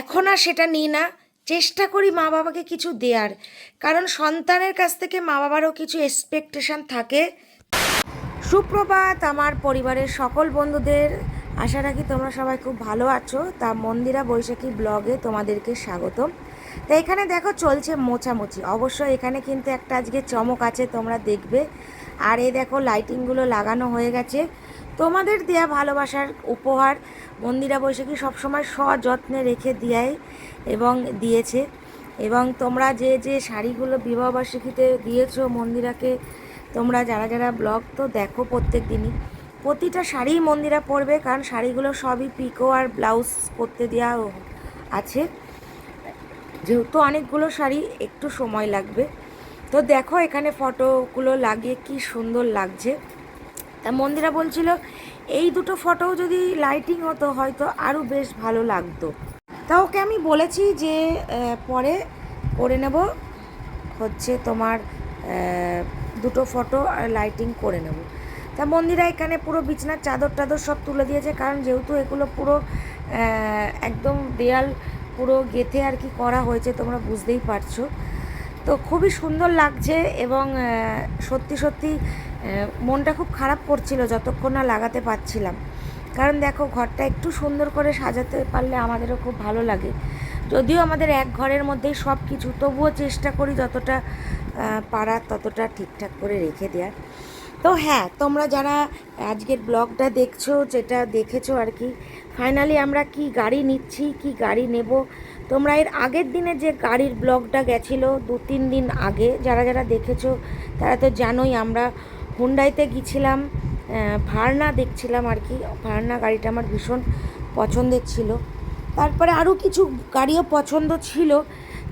এখন আর সেটা নিই না। চেষ্টা করি মা বাবাকে কিছু দেওয়ার কারণ সন্তানের কাছ থেকে মা বাবারও কিছু এক্সপেকটেশন থাকে। সুপ্রভাত আমার পরিবারের সকল বন্ধুদের। আশা রাখি তোমরা সবাই খুব ভালো আছো। তা মন্দিরা বৈশাখী ব্লগে তোমাদেরকে স্বাগতম। তা এখানে দেখো চলছে মোছামুছি। অবশ্যই এখানে কিন্তু একটা আজকে চমক আছে, তোমরা দেখবে। আর এ দেখো লাইটিংগুলো লাগানো হয়ে গেছে। তোমাদের দেয়া ভালোবাসার উপহার। মন্দিরা বৈশাখী সবসময় সযত্নে রেখে দেয় এবং দিয়েছে। এবং তোমরা যে যে শাড়িগুলো বিবাহবার্ষিকীতে দিয়েছ মন্দিরাকে, তোমরা যারা যারা ব্লগ তো দেখো প্রত্যেক দিনই প্রতিটা শাড়ি মন্দিরা পরবে কারণ শাড়িগুলো সবই পিকো আর ব্লাউজ করতে দেওয়া আছে। যেহেতু অনেকগুলো শাড়ি, একটু সময় লাগবে। তো দেখো এখানে ফটোগুলো লাগিয়ে কি সুন্দর লাগছে। তা মন্দিরা বলছিল এই দুটো ফটোও যদি লাইটিং হতো, হয়তো আরও বেশ ভালো লাগতো। তা ওকে আমি বলেছি যে পরে করে নেব। হচ্ছে তোমার দুটো ফটো আর লাইটিং করে নেব। তা মন্দিরা এখানে পুরো বিছনার চাদর টাদর সব তুলে দিয়েছে, কারণ যেহেতু এগুলো পুরো একদম দেয়াল পুরো গেথে আর কি করা হয়েছে, তোমরা বুঝতেই পারছ। তো খুবই সুন্দর লাগছে এবং সত্যি সত্যি মনটা খুব খারাপ করছিল যতক্ষণ না লাগাতে পারছিলাম। কারণ দেখো, ঘরটা একটু সুন্দর করে সাজাতে পারলে আমাদেরও খুব ভালো লাগে। যদিও আমাদের এক ঘরের মধ্যেই সব কিছু, তবুও চেষ্টা করি যতটা পারার ততটা ঠিকঠাক করে রেখে দেওয়ার। তো হ্যাঁ তোমরা যারা আজকের ব্লগটা দেখছ, যেটা দেখেছ আর কি, ফাইনালি আমরা কি গাড়ি নিচ্ছি, কি গাড়ি নেব তোমরা এর আগের দিনে যে গাড়ির ব্লগটা গেছিল দু তিন দিন আগে, যারা যারা দেখেছ তারা তো জানোই আমরা হুন্ডাইতে গিয়েছিলাম ভারনা দেখছিলাম আর কি। ভারনা গাড়িটা আমার ভীষণ পছন্দের ছিল। তারপরে আরও কিছু গাড়িও পছন্দ ছিল,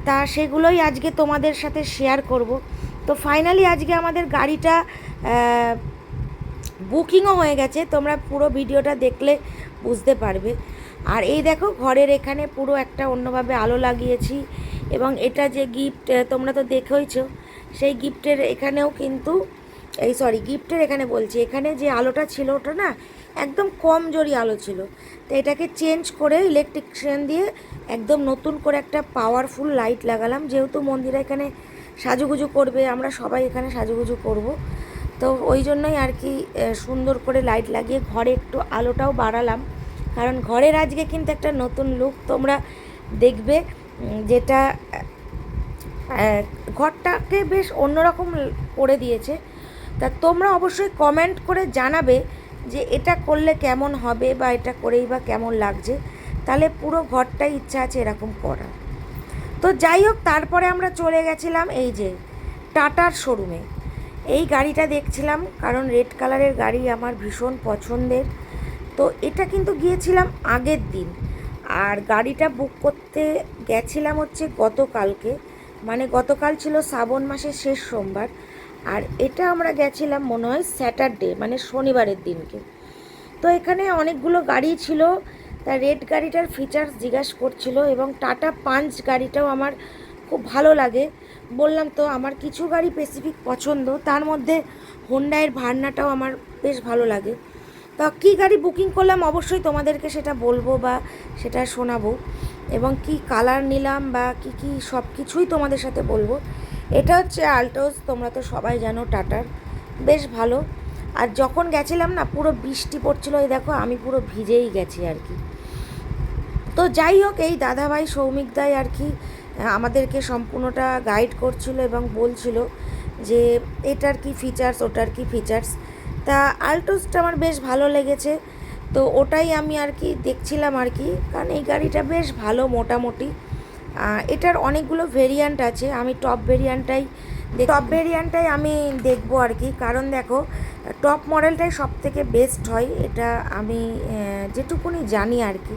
তা সেগুলোই আজকে তোমাদের সাথে শেয়ার করব। তো ফাইনালি আজকে আমাদের গাড়িটা বুকিংও হয়ে গেছে, তোমরা পুরো ভিডিওটা দেখলে বুঝতে পারবে। আর এই দেখো, ঘরের এখানে পুরো একটা অন্যভাবে আলো লাগিয়েছি এবং এটা যে গিফট তোমরা তো দেখেইছ, সেই গিফটের এখানেও কিন্তু, এই সরি গিফটের এখানে বলছি, এখানে যে আলোটা ছিল ওটা না একদম কম জোরি আলো ছিল। তো এটাকে চেঞ্জ করে ইলেকট্রিশিয়ান দিয়ে একদম নতুন করে একটা পাওয়ারফুল লাইট লাগালাম, যেহেতু মন্দিরে এখানে সাজুগুজু করবে, আমরা সবাই এখানে সাজুগুজু করব। তো ওই জন্যই আর কি সুন্দর করে লাইট লাগিয়ে ঘরে একটু আলোটাও বাড়ালাম। কারণ ঘরের আজকে কিন্তু একটা নতুন লুক তোমরা দেখবে যেটা ঘরটাকে বেশ অন্যরকম করে দিয়েছে। তা তোমরা অবশ্যই কমেন্ট করে জানাবে যে এটা করলে কেমন হবে বা এটা করেই বা কেমন লাগছে। তাহলে পুরো ঘরটাই ইচ্ছা আছে এরকম করার। তো যাই হোক, তারপরে আমরা চলে গেছিলাম এই যে টাটার শোরুমে এই গাড়িটা দেখছিলাম, কারণ রেড কালারের গাড়ি আমার ভীষণ পছন্দের। তো এটা কিন্তু গিয়েছিলাম আগের দিন। আর গাড়িটা বুক করতে গেছিলাম হচ্ছে গতকালকে। মানে গতকাল ছিল শ্রাবণ মাসের শেষ সোমবার। আর এটা আমরা গেছিলাম মনে হয় স্যাটারডে মানে শনিবারের দিনকে। তো এখানে অনেকগুলো গাড়ি ছিল। তা রেড গাড়িটার ফিচার্স জিজ্ঞাসা করছিল এবং টাটা পাঞ্চ গাড়িটাও আমার খুব ভালো লাগে। বললাম, তো আমার কিছু গাড়ি স্পেসিফিক পছন্দ। তার মধ্যে হোন্ডায়ের ভার্নাটাও আমার বেশ ভালো লাগে। তা কী গাড়ি বুকিং করলাম, অবশ্যই তোমাদেরকে সেটা বলব বা সেটা শোনাবো এবং কি কালার নিলাম বা কি কি সব কিছুই তোমাদের সাথে বলব। এটা হচ্ছে আল্টোস, তোমরা তো সবাই জানো টাটার, বেশ ভালো। আর যখন গেছিলাম না, পুরো বৃষ্টি পড়ছিল, এই দেখো আমি পুরো ভিজেই গেছি আর কি। তো যাই হোক, এই দাদাভাই সৌমিক দাই আর কি আমাদেরকে সম্পূর্ণটা গাইড করছিল এবং বলছিল যে, এটার কি ফিচার্স ওটার কি ফিচার্স তা আল্টোসটা আমার বেশ ভালো লেগেছে। তো ওটাই আমি আর কি দেখছিলাম আর কি। কারণ এই গাড়িটা বেশ ভালো, মোটামুটি। এটার অনেকগুলো ভেরিয়ান্ট আছে। আমি টপ ভেরিয়ান্টটাই টপ ভেরিয়ান্টটাই আমি দেখব আর কি। কারণ দেখো টপ মডেলটাই সব থেকে বেস্ট হয়। এটা আমি যেটুকুনি জানি আর কি।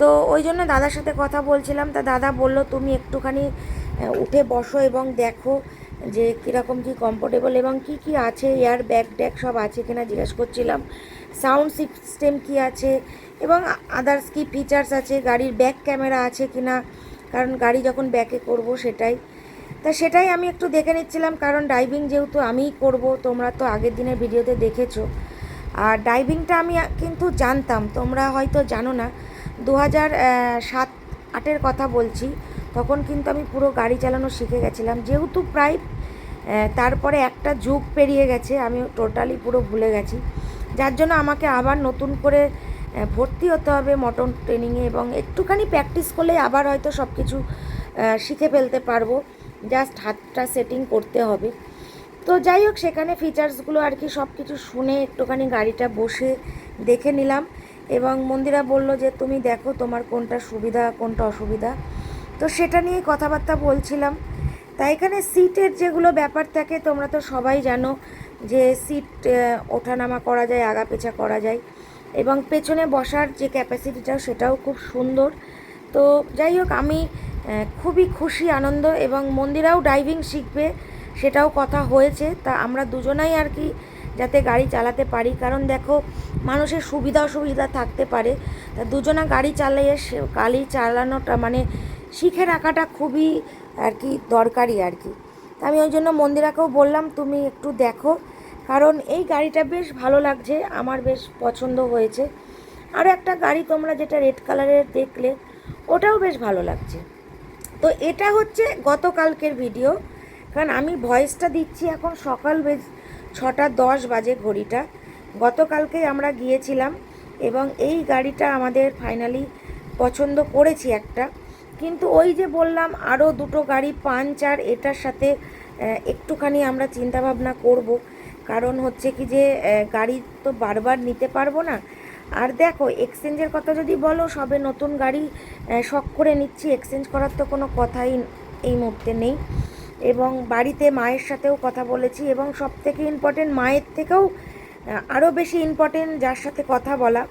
তো ওই জন্য দাদার সাথে কথা বলছিলাম। তা দাদা বলল, তুমি একটুখানি উঠে বসো এবং দেখো যে কীরকম কি কমফোর্টেবল এবং কি কি আছে এয়ার ব্যাগ ট্যাগ সব আছে কিনা জিজ্ঞেস করছিলাম। সাউন্ড সিস্টেম কি আছে এবং আদার্স কি ফিচার্স আছে, গাড়ির ব্যাক ক্যামেরা আছে কিনা, কারণ গাড়ি যখন ব্যাকে করব সেটাই। তা সেটাই আমি একটু দেখে নিচ্ছিলাম, কারণ ড্রাইভিং যেহেতু আমিই করব, তোমরা তো আগের দিনের ভিডিওতে দেখেছ। আর ডাইভিংটা আমি কিন্তু জানতাম, তোমরা হয়তো জানো না দু হাজার সাত, আটের কথা বলছি। তখন কিন্তু আমি পুরো গাড়ি চালানো শিখে গেছিলাম। যেহেতু প্রায় তারপরে একটা যুগ পেরিয়ে গেছে, আমি টোটালি পুরো ভুলে গেছি। যার জন্য আমাকে আবার নতুন করে ভর্তি হতে হবে মটন ট্রেনিংয়ে এবং একটুখানি প্র্যাকটিস করলেই আবার হয়তো সব কিছু শিখে ফেলতে পারব। জাস্ট হাতটা সেটিং করতে হবে। তো যাই হোক, সেখানে ফিচার্সগুলো আর কি সব কিছু শুনে একটুখানি গাড়িটা বসে দেখে নিলাম এবং মন্দিরা বলল যে, তুমি দেখো তোমার কোনটা সুবিধা, কোনটা অসুবিধা। তো সেটা নিয়ে কথাবার্তা বলছিলাম। তাই এখানে সিটের যেগুলো ব্যাপার থাকে, তোমরা তো সবাই জানো যে সিট ওঠানামা করা যায় আগা পেছা করা যায় এবং পেছনে বসার যে ক্যাপাসিটিটা সেটাও খুব সুন্দর। তো যাই হোক, আমি খুবই খুশি, আনন্দ এবং মন্দিরাও ড্রাইভিং শিখবে, সেটাও কথা হয়েছে। তা আমরা দুজনাই আর কি যাতে গাড়ি চালাতে পারি। কারণ দেখো, মানুষের সুবিধা অসুবিধা থাকতে পারে। তা দুজনা গাড়ি চালিয়ে গাড়ি চালানোটা মানে শিখে রাখাটা খুবই আর কি দরকারি আর কি। আমি ওই জন্য মন্দিরাকেও বললাম, তুমি একটু দেখো। কারণ এই গাড়িটা বেশ ভালো লাগছে, আমার বেশ পছন্দ হয়েছে। আরও একটা গাড়ি তোমরা যেটা রেড কালারের দেখলে, ওটাও বেশ ভালো লাগছে। তো এটা হচ্ছে গতকালকের ভিডিও, কারণ আমি ভয়েসটা দিচ্ছি এখন সকাল বেজ ছটা দশ বাজে ঘড়িটা। গতকালকেই আমরা গিয়েছিলাম এবং এই গাড়িটা আমাদের ফাইনালি পছন্দ করেছি একটা। কিন্তু ওই যে বললাম আরও দুটো গাড়ি পাঞ্চার, এটার সাথে একটুখানি আমরা চিন্তাভাবনা করব। কারণ হচ্ছে কি যে গাড়ি তো বারবার নিতে পারব না। আর দেখো, এক্সচেঞ্জের কথা যদি বলো, সবে নতুন গাড়ি শখ করে নিচ্ছি। এক্সচেঞ্জ করার তো কোনো কথাই এই মুহূর্তে নেই। এবং বাড়িতে মায়ের সাথেও কথা বলেছি এবং সব থেকে ইম্পর্টেন্ট মায়ের থেকেও আরও বেশি ইম্পর্টেন্ট যার সাথে কথা বলা।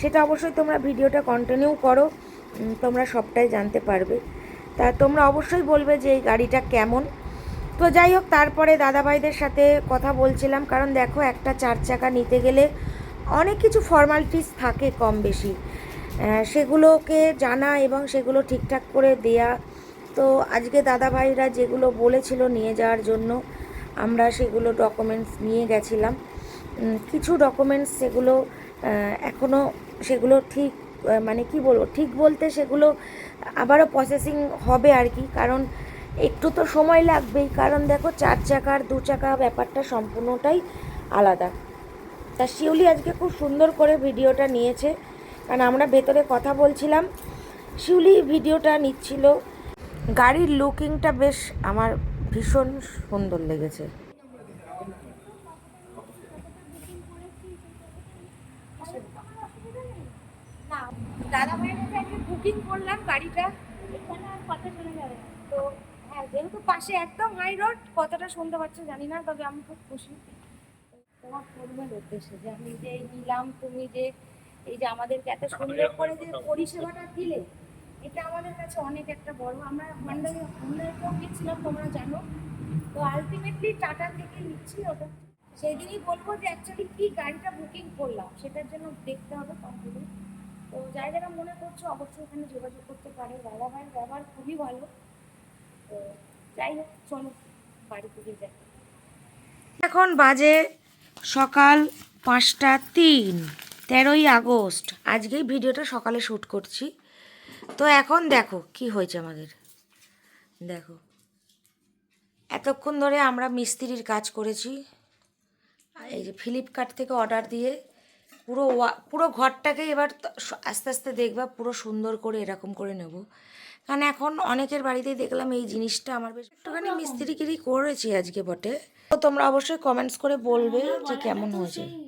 সেটা অবশ্যই তোমরা ভিডিওটা কন্টিনিউ করো। তোমরা সবটাই জানতে পারবে। তা তোমরা অবশ্যই বলবে যে এই গাড়িটা কেমন। তো যাই হোক, তারপরে দাদাভাইদের সাথে কথা বলছিলাম, কারণ দেখো একটা চার চাকা নিতে গেলে অনেক কিছু ফর্মালিটিস থাকে কম বেশি। সেগুলোকে জানা এবং সেগুলো ঠিকঠাক করে দেয়া। তো আজকে দাদাভাইরা যেগুলো বলেছিল নিয়ে যাওয়ার জন্য, আমরা সেগুলো ডকুমেন্টস নিয়ে গেছিলাম। কিছু ডকুমেন্টস সেগুলো এখনও সেগুলো ঠিক মানে কি বলব, ঠিক বলতে সেগুলো আবারও প্রসেসিং হবে আর কি। কারণ একটু তো সময় লাগবেই। কারণ দেখো, চার চাকার দু চাকা ব্যাপারটা সম্পূর্ণটাই আলাদা। তা শিউলি আজকে খুব সুন্দর করে ভিডিওটা নিয়েছে। কারণ আমরা ভেতরে কথা বলছিলাম, শিউলি ভিডিওটা নিচ্ছিল। গাড়ির লুকিংটা বেশ আমার ভীষণ সুন্দর লেগেছে। দাদা ভাইয়ের কাছে আজকে বুকিং করলাম গাড়িটা। এখানে আর কথা শোনা যাবে। তো হ্যাঁ যেহেতু পাশে একদম হাই রোড কতটা শুনতে পাচ্ছ জানি না তবে আমি খুব খুশি। তোমার করবেন উদ্দেশ্যে যে আমি যে নিলাম তুমি যে এই যে আমাদেরকে এত সুন্দর করে যে পরিষেবাটা দিলে এটা আমাদের কাছে অনেক একটা বড়। আমরা হন্ডাই হন্ডাইতেও গেছিলাম তোমরা জানো। তো আলটিমেটলি টাটা থেকে নিচ্ছি ওটা সেই দিনই বলব যে অ্যাকচুয়ালি কি গাড়িটা বুকিং করলাম সেটার জন্য দেখতে হবে কমপ্লিট তো যারা যারা মনে করছ অবশ্যই এখানে যোগাযোগ করতে পারো। দাদা ভাইয়ের ব্যবহার খুবই ভালো। তো যাই হোক, চলো বাড়ি থেকে যাই। এখন বাজে সকাল পাঁচটা তিন, তেরোই আগস্ট। আজকেই ভিডিওটা সকালে শ্যুট করছি। তো এখন দেখো কি হয়েছে আমাদের। দেখো, এতক্ষণ ধরে আমরা মিস্ত্রির কাজ করেছি। এই যে ফ্লিপকার্ট থেকে অর্ডার দিয়ে পুরো পুরো ঘরটাকে এবার আস্তে আস্তে দেখবা পুরো সুন্দর করে এরকম করে নেব। কারণ এখন অনেকের বাড়িতেই দেখলাম এই জিনিসটা আমার বেশ একটুখানি মিস্ত্রিগিরি করেছি আজকে বটে। তো তোমরা অবশ্যই কমেন্টস করে বলবে যে কেমন হয়েছে। হয়ে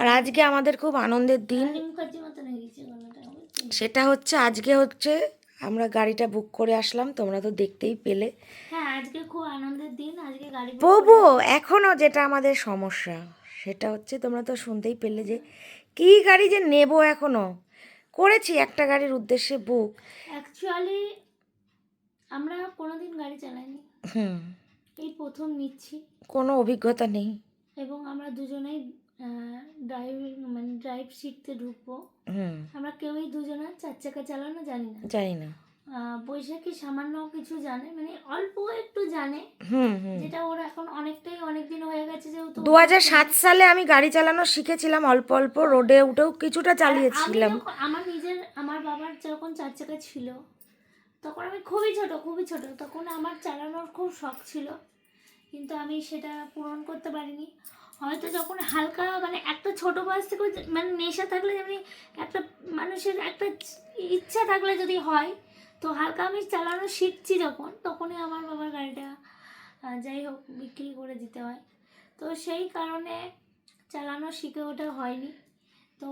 আর আজকে আমাদের খুব আনন্দের দিন। হয়ে? সেটা হচ্ছে আজকে হচ্ছে আমরা গাড়িটা বুক করে আসলাম তোমরা তো দেখতেই পেলে। হ্যাঁ আজকে খুব আনন্দের দিন আজকে গাড়ি যেটা আমাদের সমস্যা। সেটা হচ্ছে তোমরা তো শুনতেই পেলে যে কি গাড়ি যে নেব এখনও করেছি একটা গাড়ির উদ্দেশ্যে বুক অ্যাকচুয়ালি আমরা কোনোদিন গাড়ি চালাইনি। হুম। এই প্রথম নিচ্ছি। কোনো অভিজ্ঞতা নেই। এবং আমরা দুজনেই ড্রাইভিং মানে ড্রাইভ শিখতে ঢুকবো। হুম। আমরা কেউই দুজনে চার চাকা চালানো জানি না। জানি না। বৈশাখী সামান্য কিছু জানে মানে অল্প একটু জানে যেটা ওর এখন অনেকটাই অনেক দিন হয়ে গেছে যেহেতু। দু হাজার সাত সালে আমি গাড়ি চালানো শিখেছিলাম অল্প অল্প রোডে উঠেও কিছুটা চালিয়েছিলাম। আমার নিজের আমার বাবার যখন চার চাকা ছিল তখন আমি খুবই ছোট খুবই ছোট তখন আমার চালানোর খুব শখ ছিল কিন্তু আমি সেটা পূরণ করতে পারিনি। হয়তো যখন হালকা মানে একটা ছোট বয়স থেকে মানে নেশা থাকলে যেমনি একটা মানুষের একটা ইচ্ছা থাকলে যদি হয় তো হালকা আমি চালানো শিখছি যখন তখনই আমার বাবার গাড়িটা যাই হোক বিক্রি করে দিতে হয়। তো সেই কারণে চালানো শিখে ওঠা হয়নি। তো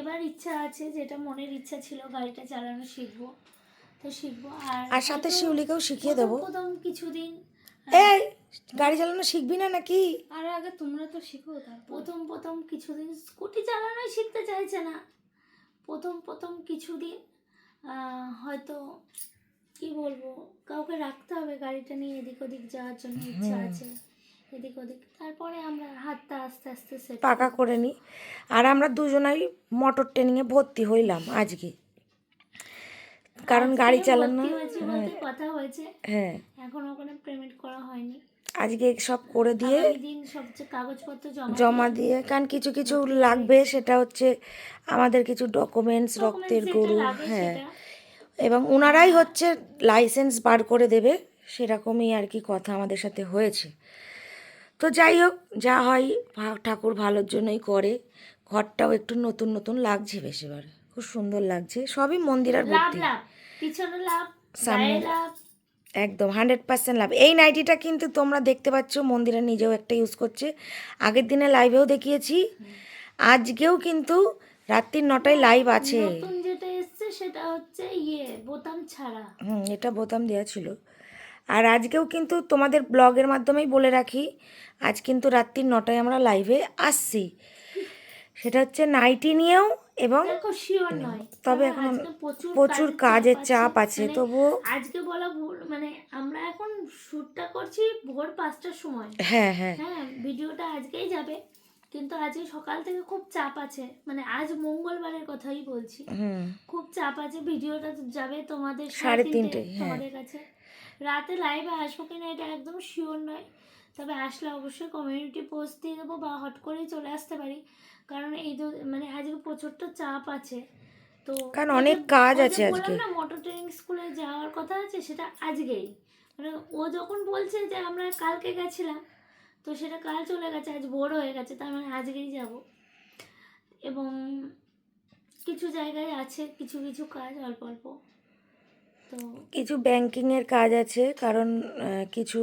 এবার ইচ্ছা আছে যেটা মনের ইচ্ছা ছিল গাড়িটা চালানো শিখব। তো শিখব। আর আর সাথে শিউলিকেও শিখিয়ে দেবো। প্রথম কিছুদিন এই গাড়ি চালানো শিখবি না নাকি? আর আগে তোমরা তো শিখো প্রথম প্রথম কিছুদিন স্কুটি চালানোই শিখতে চাইছে না। প্রথম প্রথম কিছুদিন হয়তো কি বলব কাউকে রাখতে হবে গাড়িটা নিয়ে এদিক ওদিক যাওয়ার জন্য ইচ্ছা আছে। এদিক ওদিক তারপরে আমরা হাতটা আস্তে আস্তে সেট পাকা করে নিই। আর আমরা দুজনাই মোটর ট্রেনিংয়ে ভর্তি হইলাম আজকে। কারণ গাড়ি চালানো বলতে কথা হয়েছে। হ্যাঁ। এখন ওখানে পেমেন্ট করা হয়নি। আজকে সব করে দিয়ে জমা দিয়ে কারণ কিছু কিছু লাগবে সেটা হচ্ছে আমাদের কিছু ডকুমেন্টস রক্তের গরু হ্যাঁ। এবং ওনারাই হচ্ছে লাইসেন্স বার করে দেবে সেরকমই আর কি কথা আমাদের সাথে হয়েছে। তো যাই হোক যা হয় ঠাকুর ভালোর জন্যই করে ঘরটাও একটু নতুন নতুন লাগছে বেশ এবার। খুব সুন্দর লাগছে সবই মন্দিরের লাভ ভর্তি সামনে- লাভ। একদম হান্ড্রেড পার্সেন্ট লাভ। এই নাইটিটা কিন্তু তোমরা দেখতে পাচ্ছ মন্দিরে নিজেও একটা ইউজ করছে। আগের দিনে লাইভেও দেখিয়েছি। আজকেও কিন্তু রাত্রির নটায় লাইভ আছে। যেটা এসছে সেটা হচ্ছে ইয়ে বোতাম ছাড়া। হুম এটা বোতাম দেওয়া ছিল। আর আজকেও কিন্তু তোমাদের ব্লগের মাধ্যমেই বলে রাখি আজ কিন্তু রাত্রির নটায় আমরা লাইভে আসছি। সেটা হচ্ছে নাইটি নিয়েও এবং তবে এখন প্রচুর কাজের চাপ আছে মানে তবুও আজকে বলা ভুল মানে আমরা এখন শ্যুটটা করছি ভোর পাঁচটার সময়। হ্যাঁ হ্যাঁ। হ্যাঁ ভিডিওটা আজকেই যাবে। কিন্তু আজকে সকাল থেকে খুব চাপ আছে। মানে আজ মঙ্গলবারের কথাই বলছি। খুব চাপ আছে ভিডিওটা যাবে তোমাদের সাড়ে তিনটে, হ্যাঁ। তোমাদের কাছে। রাতে লাইভে আসব কিনা এটা একদম শিওর নয়। তবে আসলে অবশ্যই কমিউনিটি পোস্ট দিয়ে দেবো বা হট করেই চলে আসতে পারি। কারণ এই দু মানে আজকে প্রচুরটা চাপ আছে। তো কারণ অনেক কাজ আছে আজকে। না মোটর ট্রেনিং স্কুলে যাওয়ার কথা আছে সেটা আজকেই। মানে ও যখন বলছে যে আমরা কালকে গেছিলাম তো সেটা কাল চলে গেছে আজ ভোর হয়ে গেছে তার মানে আজকেই যাব। এবং কিছু জায়গায় আছে কিছু কিছু কাজ অল্প অল্প। তো কিছু ব্যাংকিংয়ের কাজ আছে কারণ কিছু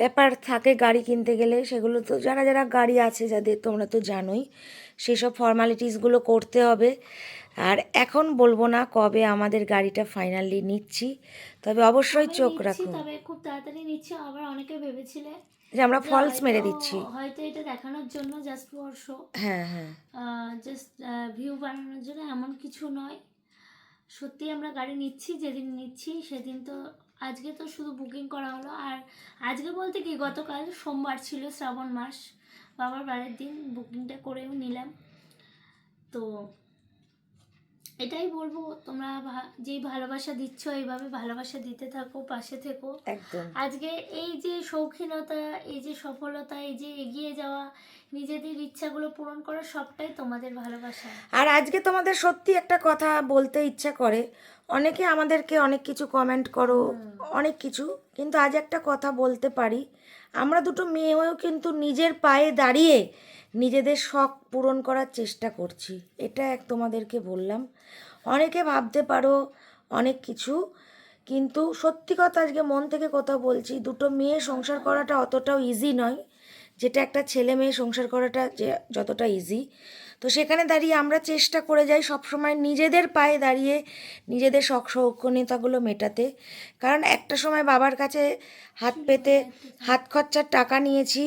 ব্যাপার থাকে গাড়ি কিনতে গেলে সেগুলো তো যারা যারা গাড়ি আছে যাদের তোমরা তো জানোই সেসব ফর্মালিটিসগুলো করতে হবে। আর এখন বলব না কবে আমাদের গাড়িটা ফাইনালি নিচ্ছি তবে অবশ্যই চোখ রাখো তবে খুব তাড়াতাড়ি নিচ্ছি আবার অনেকে ভেবেছিলে যে আমরা ফলস মেরে দিচ্ছি। হয়তো এটা দেখানোর জন্য জাস্ট ফর শো হ্যাঁ হ্যাঁ। জাস্ট ভিউ বানানোর জন্য এমন কিছু নয়। সত্যি আমরা গাড়ি নিচ্ছি, যেদিন নিচ্ছি সেদিন তো আজকে তো শুধু বুকিং করা হলো। আর আজকে বলতে কি, গতকাল সোমবার ছিল শ্রাবণ মাস, বাবার বাড়ির দিন বুকিংটা করেও নিলাম। তো এটাই বলব তোমরা যেই ভালোবাসা দিচ্ছ এইভাবে ভালোবাসা দিতে থাকো পাশে থেকো। একদম। আজকে এই যে শৌখিনতা এই যে সফলতা এই যে এগিয়ে যাওয়া নিজেদের ইচ্ছাগুলো পূরণ করা সবটাই তোমাদের ভালোবাসা। আর আজকে তোমাদের সত্যি একটা কথা বলতে ইচ্ছা করে। অনেকে আমাদেরকে অনেক কিছু কমেন্ট করো অনেক কিছু কিন্তু আজ একটা কথা বলতে পারি। আমরা দুটো মেয়ে হয়েও কিন্তু নিজের পায়ে দাঁড়িয়ে নিজেদের শখ পূরণ করার চেষ্টা করছি। এটা এক তোমাদেরকে বললাম। অনেকে ভাবতে পারো, অনেক কিছু, কিন্তু সত্যি কথা আজকে মন থেকে কথা বলছি, দুটো মেয়ে সংসার করাটা অতটাও ইজি নয়। যেটা একটা ছেলে মেয়ে সংসার করাটা যে যতটা ইজি তো সেখানে দাঁড়িয়ে আমরা চেষ্টা করে যাই সবসময় নিজেদের পায়ে দাঁড়িয়ে নিজেদের শখ শৌকনীয়তাগুলো মেটাতে। কারণ একটা সময় বাবার কাছে হাত পেতে, হাত খরচার টাকা নিয়েছি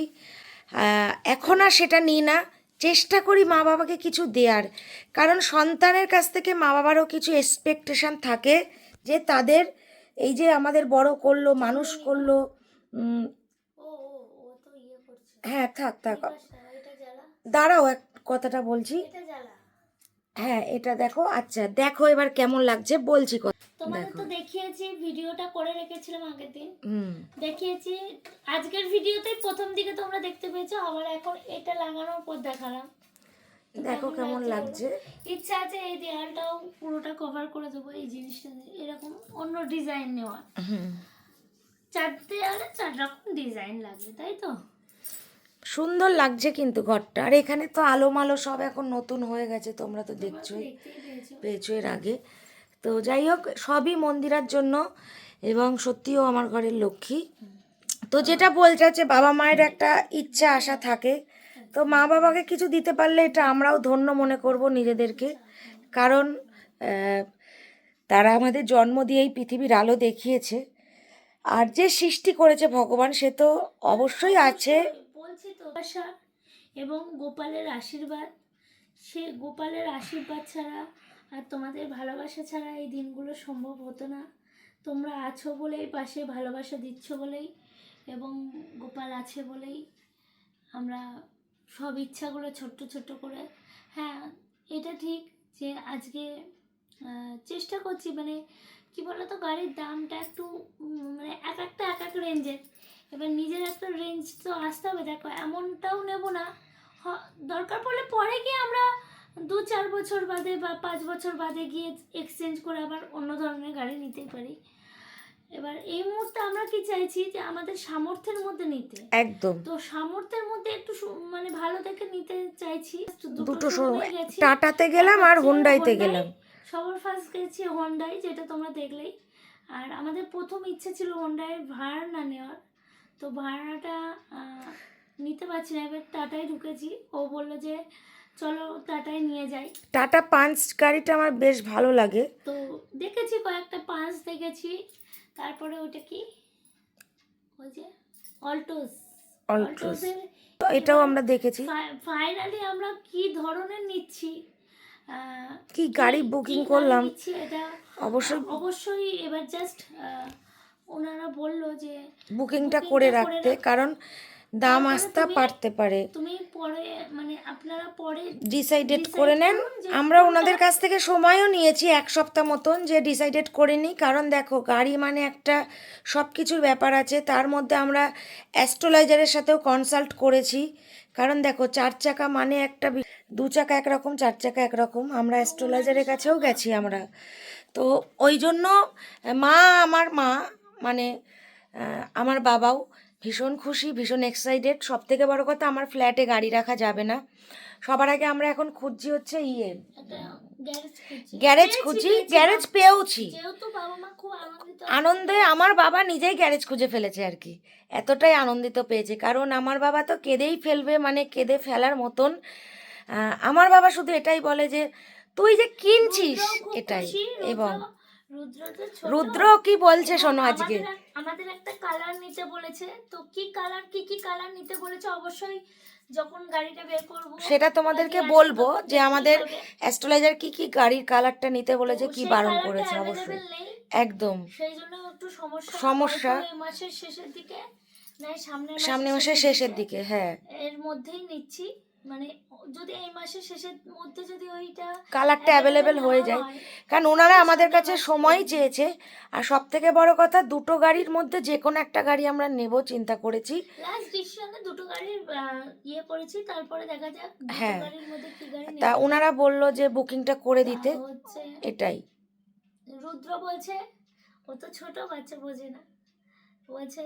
এখন আর সেটা নিই না। চেষ্টা করি মা বাবাকে কিছু দেওয়ার কারণ সন্তানের কাছ থেকে মা বাবারও কিছু এক্সপেকটেশান থাকে যে তাদের এই যে আমাদের বড় করল মানুষ করল ইয়ে হ্যাঁ থাক থাক। দাঁড়াও এক কথাটা বলছি। হ্যাঁ এটা দেখো আচ্ছা দেখো এবার কেমন লাগছে বলছি কথা তোমাদের তো দেখিয়েছি ভিডিওটা করে রেখেছিলাম আগের দিন। দেখিয়েছি আজকের ভিডিওতেই প্রথম দিকে তোমরা দেখতে পেয়েছ আবার এখন এটা লাগানোর পর দেখালাম। দেখো কেমন লাগছে? ইচ্ছা আছে এই দেয়ালটাও পুরোটা কভার করে দেবো এই জিনিসটা। এরকম অন্য ডিজাইন নেওয়ার। হুম। চার দেয়ালে চার রকম ডিজাইন লাগবে তাই তো? সুন্দর লাগছে কিন্তু ঘরটা। আর এখানে তো আলো মালো সব এখন নতুন হয়ে গেছে তোমরা তো দেখছোই। পেয়েছ। এর আগে। তো যাই হোক সবই মন্দিরার জন্য এবং সত্যিও আমার ঘরের লক্ষ্মী। তো যেটা বলছে যে বাবা মায়ের একটা ইচ্ছা আশা থাকে। তো মা বাবাকে কিছু দিতে পারলে এটা আমরাও ধন্য মনে করব নিজেদেরকে। কারণ তারা আমাদের জন্ম দিয়ে এই পৃথিবীর আলো দেখিয়েছে। আর যে সৃষ্টি করেছে ভগবান সে তো অবশ্যই আছে। বলছি তো আশা এবং গোপালের আশীর্বাদ। সে গোপালের আশীর্বাদ ছাড়া আর তোমাদের ভালোবাসা ছাড়া এই দিনগুলো সম্ভব হতো না। তোমরা আছো বলেই, পাশে ভালোবাসা দিচ্ছ বলেই এবং গোপাল আছে বলেই আমরা সব ইচ্ছাগুলো ছোট্ট ছোট্ট করে। হ্যাঁ এটা ঠিক যে আজকে চেষ্টা করছি মানে কি বলতো, গাড়ির দামটা একটু মানে এক একটা, এক এক রেঞ্জের এবার নিজের একটা রেঞ্জ তো আসতে হবে দেখো এমনটাও নেব না। দরকার পড়লে পরে গিয়ে আমরা দু চার বছর বাদে বা পাঁচ বছর বাদে গিয়ে এক্সচেঞ্জ করে আবার অন্য ধরনের গাড়ি নিতেই পারি। এবার এই মুহূর্তে আমরা কি চাইছি যে আমাদের সামর্থ্যের মধ্যে নিতে। একদম। তো সামর্থ্যের মধ্যে একটু মানে ভালো দেখে নিতে চাইছি। দুটো টাটাতে গেলাম আর হুন্ডাইতে গেলাম। সবার ফার্স্ট গেছি হন্ডাই যেটা তোমরা দেখলেই। আর আমাদের প্রথম ইচ্ছে ছিল হন্ডাইয়ের ভাড়া না নেওয়ার। তো ভাড়াটা নিতে পারছি না। এবার টাটায় ঢুকেছি। ও বলল যে চলো টাটায় নিয়ে যাই। টাটা পাঞ্চ গাড়িটা আমার বেশ ভালো লাগে। তো দেখেছি কয়েকটা পাঁচ দেখেছি। তারপরে ওটা কি? ওই যে অল্টোস। Altos। এটাও আমরা দেখেছি। ফাইনালি আমরা কি ধরনের নিচ্ছি? কি গাড়ি বুকিং করলাম? অবশ্যই অবশ্যই এবার জাস্ট ওনারা বলল যে বুকিংটা করে রাখতে কারণ দাম আসতে পারতে পারে। তুমি পরে মানে আপনারা পরে ডিসাইডেড করে নেন। আমরা ওনাদের কাছ থেকে সময়ও নিয়েছি এক সপ্তাহ মতন যে ডিসাইডেড করে নিই। কারণ দেখো গাড়ি মানে একটা সব কিছুর ব্যাপার আছে। তার মধ্যে আমরা অ্যাস্ট্রোলাইজারের সাথেও কনসাল্ট করেছি। কারণ দেখো চার চাকা মানে একটা দু চাকা একরকম চার চাকা একরকম। আমরা অ্যাস্ট্রোলাইজারের কাছেও গেছি আমরা। তো ওই জন্য মা আমার মা মানে আমার বাবাও ভীষণ খুশি ভীষণ এক্সাইটেড সব থেকে বড় কথা আমার ফ্ল্যাটে গাড়ি রাখা যাবে না। সবার আগে আমরা এখন খুঁজছি হচ্ছে ইয়ে। গ্যারেজ খুঁজি গ্যারেজ পেয়েওছি। আনন্দে আমার বাবা নিজেই গ্যারেজ খুঁজে ফেলেছে আর কি। এতটাই আনন্দিত পেয়েছে। কারণ আমার বাবা তো কেঁদেই ফেলবে মানে কেঁদে ফেলার মতন। আমার বাবা শুধু এটাই বলে যে তুই যে কিনছিস এটাই এবং রুদ্র কি বলছে শোনো আজকে? আমাদের একটা কালার নিতে বলেছে। তো কি কালার কি কি কালার নিতে বলেছে? অবশ্যই যখন গাড়িটা বের করব সেটা তোমাদেরকে বলব যে আমাদের অ্যাস্ট্রোলাইজার কি কি গাড়ির কালারটা নিতে বলেছে কি বারণ করেছে অবশ্যই। একদম। সেই জন্য একটু সমস্যা সমস্যা। মাসের শেষের দিকে সামনে মাসের শেষের দিকে হ্যাঁ। এর মধ্যেই নিচ্ছি। মানে যদি এই মাসের শেষের মধ্যে যদি ওইটা কালারটা অ্যাভেলেবেল হয়ে যায়। কারণ ওনারা আমাদের কাছে সময় চেয়েছে। আর সব থেকে বড় কথা দুটো গাড়ির মধ্যে যে কোনো একটা গাড়ি আমরা নেব চিন্তা করেছি। লাস্ট ডিসিশনে দুটো গাড়ির ইয়ে করেছি তারপরে দেখা যাক হ্যাঁ। তা ওনারা বলল যে বুকিংটা করে দিতে। এটাই। রুদ্র বলছে ও তো ছোট বাচ্চা বোঝে না। বলছে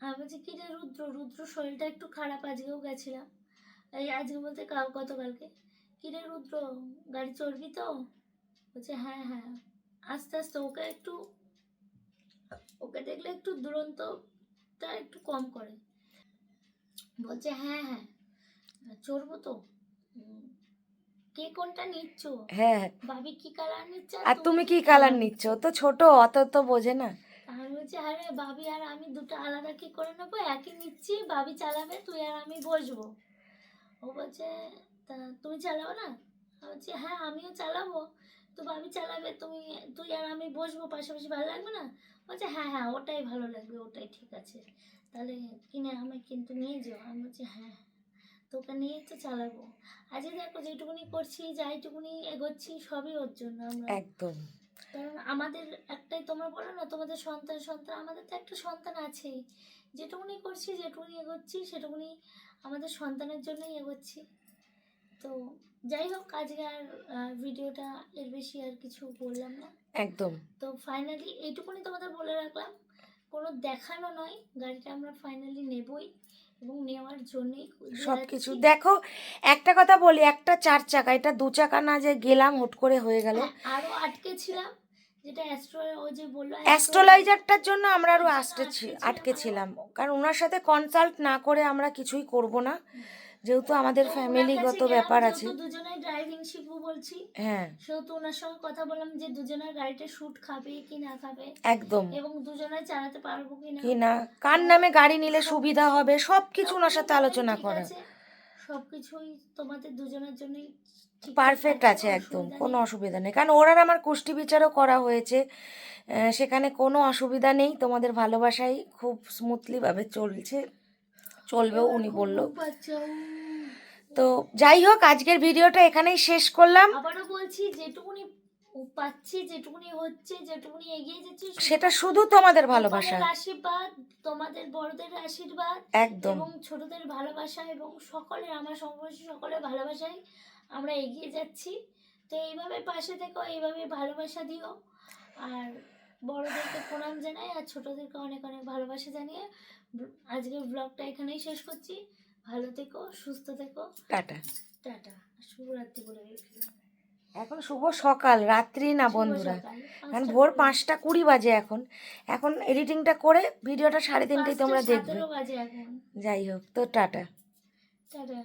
আমি বলছি কি রে রুদ্র রুদ্র শরীরটা একটু খারাপ আজকেও গেছিলাম। এই আজকে বলতে কাল গতকালকে? কি রে রুদ্র? গাড়ি চড়বি তো? বলছে হ্যাঁ হ্যাঁ। আস্তে আস্তে ওকে একটু ওকে দেখলে একটু দুরন্তটা একটু কম করে। বলছে হ্যাঁ হ্যাঁ। চড়বো তো। কে কোনটা নিচ্ছ? হ্যাঁ। ভাবি কি কালার নিচ্ছে আর তুমি কি কালার নিচ্ছ? তো ছোট অত তো বোঝে না। আমি বলছি আরে ভাবি আর আমি দুটো আলাদা কি করে নেব? একই নিচ্ছি ভাবি চালাবে তুই আর আমি বসবো। ও বলছে, তা তুমি চালাবো না? বলছি হ্যাঁ আমিও চালাবো। তো ভাবি, চালাবে, তুমি, তুই আর আমি বসবো, পাশাপাশি ভালো লাগবে না? বলছে হ্যাঁ হ্যাঁ ওটাই ভালো লাগবে, ওটাই ঠিক আছে। তাহলে কিনে, আমি কিন্তু নিয়ে যাও আমি বলছি হ্যাঁ তোকে নিয়েই তো চালাবো। আজকে দেখো, যেটুকুনি করছি, যাইটুকুনি এগোচ্ছি, সবই ওর জন্য আমরা একদম। কারণ আমাদের একটাই তোমরা বলো না তোমাদের সন্তান সন্তান আমাদের তো একটা সন্তান আছেই। যেটুকুনি করছি যেটুকুনি এগোচ্ছি সেটুকুনি আমাদের সন্তানের জন্যই এগোচ্ছি। তো যাই হোক আজকে আর ভিডিওটা এর বেশি আর কিছু বললাম না। একদম। তো ফাইনালি এইটুকুনি তোমাদের বলে রাখলাম কোনো দেখানো নয় গাড়িটা আমরা ফাইনালি নেবই। এবং নেওয়ার জন্যই সব কিছু দেখো একটা কথা বলি একটা চার চাকা এটা দু চাকা না যে গেলাম হুট করে হয়ে গেল। আরও আরও আটকে ছিলাম যেটা ও যে বলল অ্যাস্ট্রোলাইজারটার জন্য আমরা আরও আসতেছি আটকেছিলাম। আটকে। ছিলাম কারণ ওনার সাথে কনসাল্ট না করে আমরা কিছুই করব না। যেহেতু আমাদের ফ্যামিলিগত ব্যাপার আছে। দুজনেই ড্রাইভিং শিখব বলছি হ্যাঁ। সেহেতু ওনার সঙ্গে কথা বললাম যে দুজনের গাড়িতে শুট খাবে কি না খাবে একদম। এবং দুজনে চালাতে পারব কি না কি না? কার নামে গাড়ি নিলে সুবিধা হবে? সব কিছু ওনার সাথে আলোচনা করা। সবকিছুই তোমাদের দুজনের জন্যই পারফেক্ট আছে একদম কোনো অসুবিধা নেই। কারণ ওরার আমার কুষ্টি বিচারও করা হয়েছে। সেখানে কোনো অসুবিধা নেই। তোমাদের ভালোবাসাই খুব স্মুথলিভাবে চলছে। চলবেও উনি বলল। তো যাই হোক আজকের ভিডিওটা এখানেই শেষ করলাম। আবারও বলছি যেটুকুনি পাচ্ছি যেটুকুনি হচ্ছে যেটুকুনি এগিয়ে যাচ্ছি সেটা শুধু তোমাদের ভালোবাসা আশীর্বাদ তোমাদের বড়দের আশীর্বাদ একদম। এবং ছোটদের ভালোবাসা এবং সকলের আমার সকলের ভালোবাসায় আমরা এগিয়ে যাচ্ছি। তো এইভাবে পাশে থেকো এইভাবে ভালোবাসা দিও। আর বড়দেরকে প্রণাম জানাই আর ছোটদেরকে অনেক অনেক ভালোবাসা জানিয়ে আজকের ব্লগটা এখানেই শেষ করছি। ভালো থেকো সুস্থ থেকো। টাটা। টাটা। শুভরাত্রি বলে এখন শুভ সকাল রাত্রি না বন্ধুরা। এখন ভোর পাঁচটা কুড়ি বাজে এখন। এখন এডিটিংটা করে ভিডিওটা সাড়ে তিনটেই তোমরা দেখবে। যাই হোক তো টাটা। টাটা।